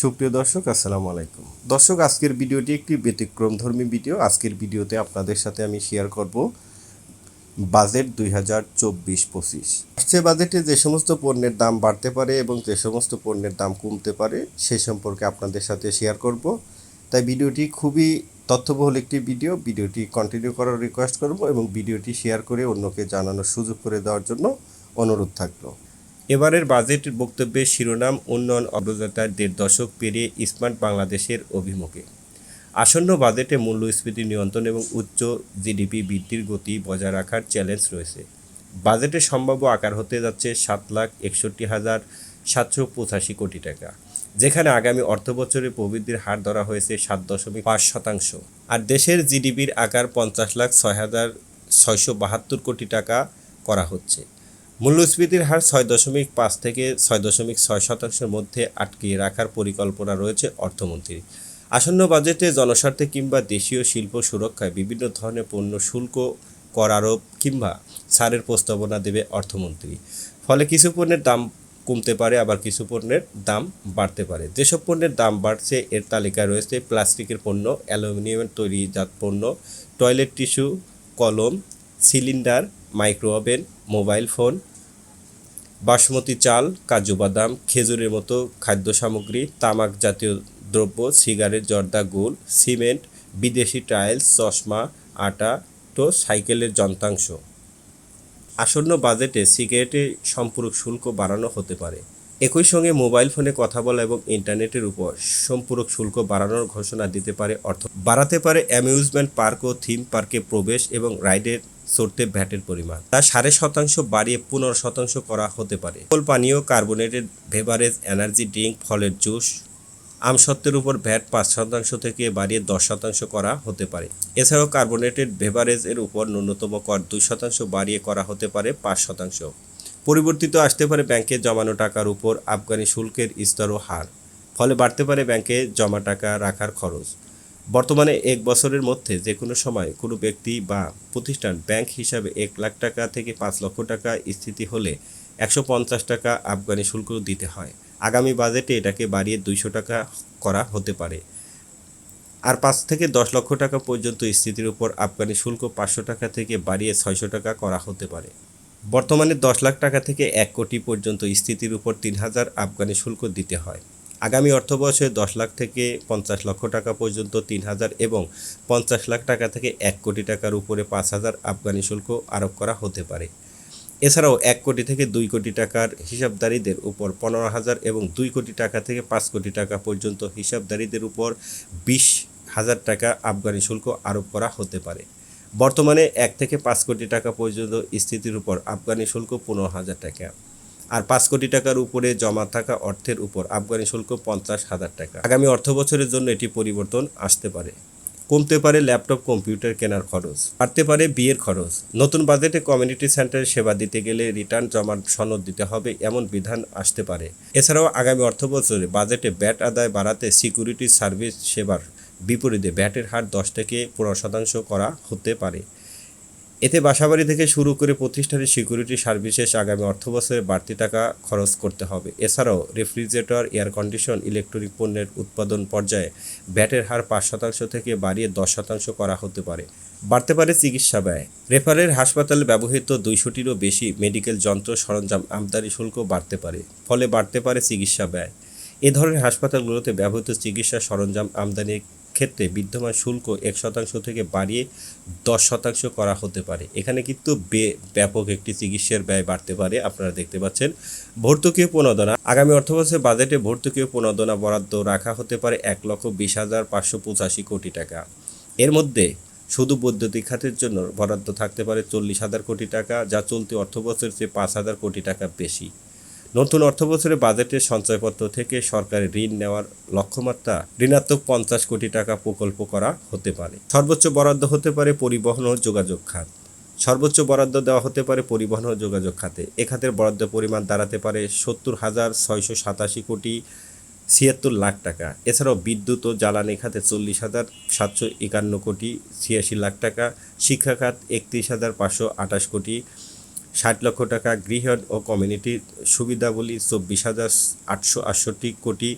সুপ্রিয় দর্শক, আসসালামু আলাইকুম। দর্শক, আজকের ভিডিওটি একটি ব্যতিক্রমধর্মী ভিডিও। আজকের ভিডিওতে আপনাদের সাথে আমি শেয়ার করব বাজেট দুই হাজার চব্বিশ পঁচিশ। আসছে বাজেটে যে সমস্ত পণ্যের দাম বাড়তে পারে এবং যে সমস্ত পণ্যের দাম কমতে পারে, সে সম্পর্কে আপনাদের সাথে শেয়ার করব। তাই ভিডিওটি খুবই তথ্যবহুল একটি ভিডিও। ভিডিওটি কন্টিনিউ করার রিকোয়েস্ট করব এবং ভিডিওটি শেয়ার করে অন্যকে জানানোর সুযোগ করে দেওয়ার জন্য অনুরোধ থাকল। এবারের বাজেটের বক্তব্যের শিরোনাম উন্নয়ন অগ্রযাত্রার দেড় দশক পেরিয়ে স্মার্ট বাংলাদেশের অভিমুখে। আসন্ন বাজেটে মূল্যস্ফীতি নিয়ন্ত্রণ এবং উচ্চ জিডিপি বৃদ্ধির গতি বজায় রাখার চ্যালেঞ্জ রয়েছে। বাজেটের সম্ভাব্য আকার হতে যাচ্ছে সাত লাখ একষট্টি হাজার সাতশো পঁচাশি কোটি টাকা, যেখানে আগামী অর্থবছরে প্রবৃদ্ধির হার ধরা হয়েছে সাত দশমিক পাঁচ শতাংশ। আর দেশের জিডিপির আকার পঞ্চাশ লাখ ছয় হাজার ছয়শো বাহাত্তর কোটি টাকা করা হচ্ছে। মূল্যস্ফীতির হার ছয় দশমিক পাঁচ থেকে ছয় দশমিক ছয় শতাংশের মধ্যে আটকিয়ে রাখার পরিকল্পনা রয়েছে অর্থমন্ত্রীর। আসন্ন বাজেটে জনস্বার্থে কিংবা দেশীয় শিল্প সুরক্ষায় বিভিন্ন ধরনের পণ্য শুল্ক, কর আরোপ কিংবা ছাড়ের প্রস্তাবনা দেবে অর্থমন্ত্রী। ফলে কিছু পণ্যের দাম কমতে পারে, আবার কিছু পণ্যের দাম বাড়তে পারে। যেসব পণ্যের দাম বাড়ছে, এর তালিকায় রয়েছে প্লাস্টিকের পণ্য অ্যালুমিনিয়ামের তৈরিজাত পণ্য, টয়লেট টিস্যু, কলম, cylinder micro oven mobile phone basmati চাল, কাজু বাদাম, খেজুরের মতো খাদ্য সামগ্রী, তামাক জাতীয় দ্রব্য, সিগারেট, জর্দা গুল সিমেন্ট, বিদেশি টাইলস, চশমা, আটা তো সাইকেলের যন্ত্রাংশ। আসন্ন বাজেটে সিগারেটের সম্পূরক শুল্ক বাড়ানো হতে পারে। একই সঙ্গে মোবাইল ফোনে কথা বলা এবং ইন্টারনেটের উপর সম্পূরক শুল্ক বাড়ানোর ঘোষণা দিতে পারে অর্থ, বাড়াতে পারে অ্যামিউজমেন্ট পার্ক ও থিম পার্কে প্রবেশ এবং রাইডের চড়তে ভ্যাটের পরিমাণ। তা সাড়ে শতাংশ বাড়িয়ে পনেরো শতাংশ করা হতে পারে। কোল পানীয়, কার্বোনেটেড বেভারেজ, এনার্জি ড্রিঙ্ক, ফলের জুস, আমসত্ত্বের উপর ভ্যাট পাঁচ শতাংশ থেকে বাড়িয়ে দশ শতাংশ করা হতে পারে। এছাড়াও কার্বোনেটেড বেভারেজ এর উপর ন্যূনতম কর দুই শতাংশ বাড়িয়ে করা হতে পারে পাঁচ শতাংশ। পরিবর্তিত আসতে পারে ব্যাংকে জমানো টাকার উপর আফগানি শুল্কের স্তর ও হার, ফলে বাড়তে পারে ব্যাংকে জমা টাকা রাখার খরচ। বর্তমানে এক বছরের মধ্যে যে কোনো সময় কোনো ব্যক্তি বা প্রতিষ্ঠান ব্যাংক হিসাবে এক লাখ টাকা থেকে পাঁচ লক্ষ টাকা স্থিতি হলে একশো পঞ্চাশ টাকা আফগানি শুল্ক দিতে হয়। আগামী বাজেটে এটাকে বাড়িয়ে দুইশো টাকা করা হতে পারে। আর পাঁচ থেকে দশ লক্ষ টাকা পর্যন্ত স্থিতির উপর আফগানি শুল্ক পাঁচশো টাকা থেকে বাড়িয়ে ছয়শো টাকা করা হতে পারে। বর্তমানে দশ লাখ টাকা থেকে এক কোটি পর্যন্ত স্থিতির উপর তিন হাজার আফগানি শুল্ক দিতে হয়। আগামী অর্থবর্ষে দশ লাখ থেকে পঞ্চাশ লক্ষ টাকা পর্যন্ত তিন হাজার এবং পঞ্চাশ লাখ টাকা থেকে এক কোটি টাকার উপরে পাঁচ হাজার আফগানি শুল্ক আরোপ করা হতে পারে। এছাড়াও এক কোটি থেকে দুই কোটি টাকার হিসাবদারীদের উপর পনেরো হাজার এবং দুই কোটি টাকা থেকে পাঁচ কোটি টাকা পর্যন্ত হিসাবদারীদের উপর বিশ হাজার টাকা আফগানি শুল্ক আরোপ করা হতে পারে। বর্তমানে এক থেকে পাঁচ কোটি টাকা পর্যন্ত স্থিতির উপর আফগানি শুল্ক পনেরো হাজার টাকা। আর পাঁচ কোটি টাকার উপরে জমা থাকা অর্থের উপর আফগানি শুল্ক পঞ্চাশ হাজার টাকা। আগামী অর্থ বছরের জন্য এটি পরিবর্তন আসতে পারে। কমতে পারে ল্যাপটপ, কম্পিউটার কেনার খরচ। বাড়তে পারে বিয়ের খরচ। নতুন বাজেটে কমিউনিটি সেন্টারে সেবা দিতে গেলে রিটার্ন জমার সনদ দিতে হবে এমন বিধান আসতে পারে। এছাড়াও আগামী অর্থ বছরে বাজেটে ব্যাট আদায় বাড়াতে সিকিউরিটি সার্ভিস সেবার বিপরীতে ব্যাটের হার দশ থেকে পনেরো শতাংশ করা হতে পারে। এতে বাসাবাড়ি থেকে শুরু করে প্রতিষ্ঠানের সিকিউরিটি সার্ভিসেস আগামী অর্থবছরে বাড়তি টাকা খরচ করতে হবে। এছাড়াও রেফ্রিজারেটর, এয়ার কন্ডিশন, ইলেকট্রনিক পণ্যের উৎপাদন পর্যায়ে ব্যাটের হার পাঁচ শতাংশ থেকে বাড়িয়ে দশ শতাংশ করা হতে পারে। বাড়তে পারে চিকিৎসা ব্যয়। রেফারের হাসপাতালে ব্যবহৃত দুইশোটিরও বেশি মেডিকেল যন্ত্র সরঞ্জাম আমদানি শুল্ক বাড়তে পারে, ফলে বাড়তে পারে চিকিৎসা ব্যয়। এ ধরনের হাসপাতালগুলোতে ব্যবহৃত চিকিৎসা সরঞ্জাম আমদানির ক্ষেত্রে বিদ্যমান শুল্ক এক শতাংশ থেকে বাড়িয়ে দশ শতাংশ করা হতে পারে। এখানে কিন্তু ব্যাপক একটি চিকিৎসার ব্যয় বাড়তে পারে, আপনারা দেখতে পাচ্ছেন। ভর্তুকীয় প্রণোদনা, আগামী অর্থবছরের বাজেটে ভর্তুকীয় প্রণোদনা বরাদ্দ রাখা হতে পারে এক লক্ষ বিশ হাজার পাঁচশো পঁচাশি কোটি টাকা। এর মধ্যে শুধু বৈদ্যুতিক খাতের জন্য বরাদ্দ থাকতে পারে চল্লিশ হাজার কোটি টাকা, যা চলতি অর্থবছরের চেয়ে পাঁচ হাজার কোটি টাকা বেশি। নতুন অর্থবছরে বাজেটের সঞ্চয়পত্র থেকে সরকারি ঋণ নেওয়ার লক্ষ্যমাত্রা ঋণাত্মক পঞ্চাশ কোটি টাকা প্রকল্প করা হতে পারে। সর্বোচ্চ বরাদ্দ হতে পারে পরিবহন ও যোগাযোগ খাত। সর্বোচ্চ বরাদ্দ দেওয়া হতে পারে পরিবহন ও যোগাযোগ খাতে। এ খাতের বরাদ্দ পরিমাণ দাঁড়াতে পারে সত্তর হাজার ছয়শো সাতাশি কোটি ছিয়াত্তর লাখ টাকা। এছাড়াও বিদ্যুৎ ও জ্বালানি খাতে চল্লিশ হাজার সাতশো একান্ন কোটি ছিয়াশি লাখ টাকা। শিক্ষা খাত একত্রিশ হাজার পাঁচশো আঠাশ কোটি ষাট লক্ষ টাকা গৃহ ও কমিউনিটি সুবিধাবলী চব্বিশ হাজার আটশো আটষট্টি কোটি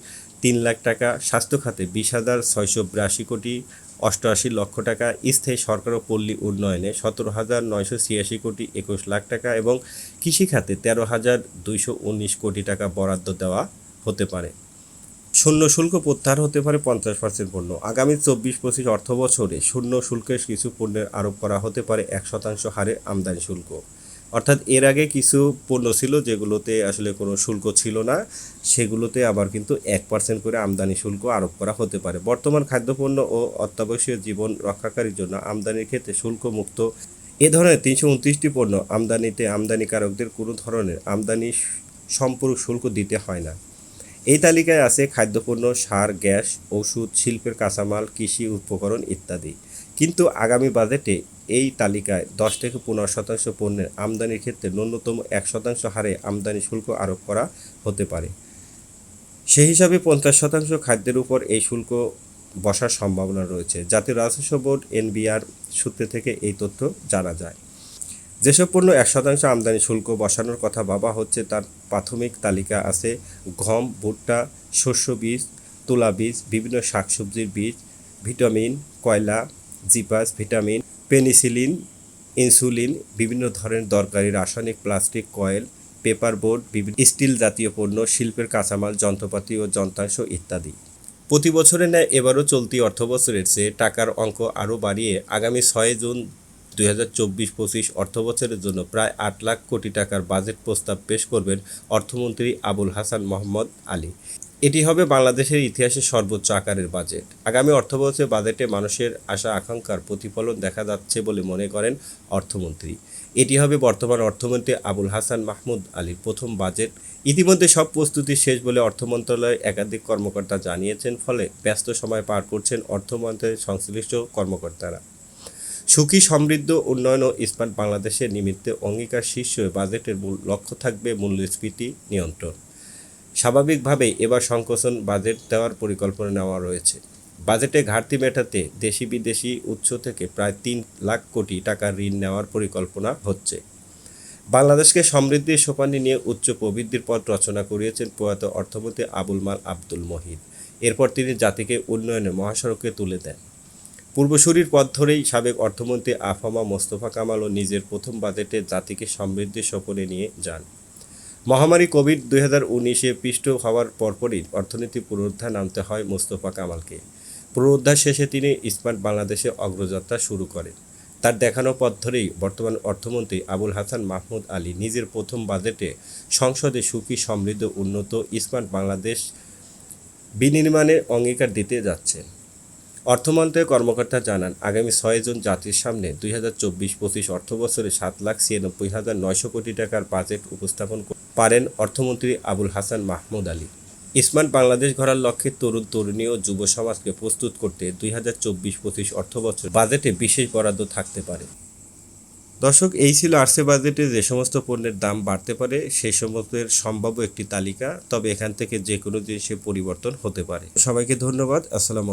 তিন লাখ টাকা, স্বাস্থ্য খাতে বিশ হাজার ছয়শো বিরাশি কোটি অষ্টআশি লক্ষ টাকা, স্থায়ী সরকার ও পল্লী উন্নয়নে সতেরো হাজার নয়শো ছিয়াশি কোটি একুশ লাখ টাকা এবং কৃষি খাতে তেরো হাজার দুইশো উনিশ কোটি টাকা বরাদ্দ দেওয়া হতে পারে। শূন্য শুল্ক প্রত্যাহার হতে পারে পঞ্চাশ পার্সেন্ট পণ্য। আগামী চব্বিশ পঁচিশ অর্থ বছরে শূন্য শুল্কের কিছু পণ্যের আরোপ করা হতে পারে এক শতাংশ হারে আমদানি শুল্ক। অর্থাৎ এর আগে কিছু পণ্য ছিল যেগুলোতে আসলে কোনো শুল্ক ছিল না, সেগুলোতে আবার কিন্তু এক পার্সেন্ট করে আমদানি শুল্ক আরোপ করা হতে পারে। বর্তমান খাদ্যপণ্য ও অত্যাবশ্যকীয় জীবন রক্ষাকারীর জন্য আমদানির ক্ষেত্রে শুল্ক মুক্ত এ ধরনের তিনশো উনত্রিশটি পণ্য আমদানিতে আমদানিকারকদের কোনো ধরনের আমদানি সম্পূরক শুল্ক দিতে হয় না। এই তালিকায় আছে খাদ্যপণ্য, সার, গ্যাস, ওষুধ, শিল্পের কাঁচামাল, কৃষি উপকরণ ইত্যাদি। কিন্তু আগামী বাজেটে এই তালিকায় দশ থেকে পনেরো শতাংশ পণ্যের আমদানির ক্ষেত্রে ন্যূনতম এক শতাংশ হারে আমদানি শুল্ক আরোপ করা হতে পারে। সেই হিসাবে পঞ্চাশ শতাংশ খাদ্যের উপর এই শুল্ক বসার সম্ভাবনা রয়েছে। জাতীয় রাজস্ব বোর্ড, এনবিআর সূত্রে থেকে এই তথ্য জানা যায়। যেসব পণ্য এক শতাংশ আমদানি শুল্ক বসানোর কথা ভাবা হচ্ছে, তার প্রাথমিক তালিকা আছে গম, ভুট্টা, শস্য বীজ, তুলা বীজ, বিভিন্ন শাকসবজির বীজ, ভিটামিন, কয়লা, জিপাস, ভিটামিন পেনিসিলিন, ইনসুলিন, বিভিন্ন ধরনের দরকারি রাসায়নিক, প্লাস্টিক, কয়েল পেপার বোর্ড বিভিন্ন স্টিল জাতীয় পণ্য, শিল্পের কাঁচামাল, যন্ত্রপাতি ও যন্ত্রাংশ ইত্যাদি। প্রতি বছরের ন্যায় এবারও চলতি অর্থবছরের চেয়ে টাকার অঙ্ক আরও বাড়িয়ে আগামী ছয় জুন দুই হাজার চব্বিশ পঁচিশ অর্থবছরের জন্য প্রায় আট লাখ কোটি টাকার বাজেট প্রস্তাব পেশ করবেন অর্থমন্ত্রী আবুল হাসান মোহাম্মদ আলী। এটি হবে বাংলাদেশের ইতিহাসে সর্বোচ্চ আকারের বাজেট। আগামী অর্থবছরের বাজেটে মানুষের আশা, আকাঙ্ক্ষার প্রতিফলন দেখা যাচ্ছে বলে মনে করেন অর্থমন্ত্রী। এটি হবে বর্তমান অর্থমন্ত্রী আবুল হাসান মাহমুদ আলীর প্রথম বাজেট। ইতিমধ্যে সব প্রস্তুতি শেষ বলে অর্থ মন্ত্রণালয়ের একাধিক কর্মকর্তা জানিয়েছেন, ফলে ব্যস্ত সময় পার করছেন অর্থ মন্ত্রণালয়ের সংশ্লিষ্ট কর্মকর্তারা। সুখী, সমৃদ্ধ উন্নয়ন ও ইস্পাত বাংলাদেশের নিমিত্তে অঙ্গীকার শীর্ষে বাজেটের মূল লক্ষ্য থাকবে মূল্যস্ফীতি নিয়ন্ত্রণ। স্বাভাবিকভাবেই এবার সংকোচন বাজেট দেওয়ার পরিকল্পনা নেওয়া রয়েছে। বাজেটে ঘাটতি মেটাতে দেশি বিদেশি উৎস থেকে প্রায় তিন লাখ কোটি টাকার ঋণ নেওয়ার পরিকল্পনা হচ্ছে। বাংলাদেশকে সমৃদ্ধির সোপানি নিয়ে উচ্চ প্রবৃদ্ধির পথ রচনা করিয়েছেন প্রয়াত অর্থমন্ত্রী আবুল মাল আব্দুল মহিদ। এরপর তিনি জাতিকে উন্নয়নের মহাসড়কে তুলে দেন। পূর্বসূরির পথ ধরেই সাবেক অর্থমন্ত্রী আফামা মোস্তফা কামালও নিজের প্রথম বাজেটে জাতিকে সমৃদ্ধির সপনে নিয়ে যান। মহামারী কোভিড দুই হাজার উনিশে পিষ্ট হওয়ার পরপরই অর্থনীতি পুনরুদ্ধার নামতে হয় মোস্তফা কামালকে। পুনরুদ্ধার শেষে তিনি স্মার্ট বাংলাদেশে অগ্রযাত্রা শুরু করেন। তার দেখানো পথ ধরেই বর্তমান অর্থমন্ত্রী আবুল হাসান মাহমুদ আলী নিজের প্রথম বাজেটে সংসদে সুখী, সমৃদ্ধ, উন্নত, স্মার্ট বাংলাদেশ বিনির্মাণের অঙ্গীকার দিতে যাচ্ছেন। অর্থমন্ত্রকের কর্মকর্তা জানান, আগামী ছয় জুন জাতির সামনে দুই হাজার চব্বিশ পঁচিশ অর্থবছরে সাত লাখ ছিয়ানব্বই হাজার নয়শো কোটি টাকার বাজেট উপস্থাপন পারেন অর্থমন্ত্রী আবুল হাসান মাহমুদ আলী। ইসমান বাংলাদেশ গড়ার লক্ষ্যে তরুণ তরুণী ও যুব সমাজকে প্রস্তুত করতে দুই হাজার চব্বিশ পঁচিশ অর্থবছর বাজেটে বিশেষ বরাদ্দ থাকতে পারে। দর্শক, এই ছিল আরসে বাজেটে যে সমস্ত পণ্যের দাম বাড়তে পারে, সেই সমস্তের সম্ভাব্য একটি তালিকা, তবে এখান থেকে যে কোনো জিনিসের পরিবর্তন হতে পারে। সবাইকে ধন্যবাদ, আসসালামু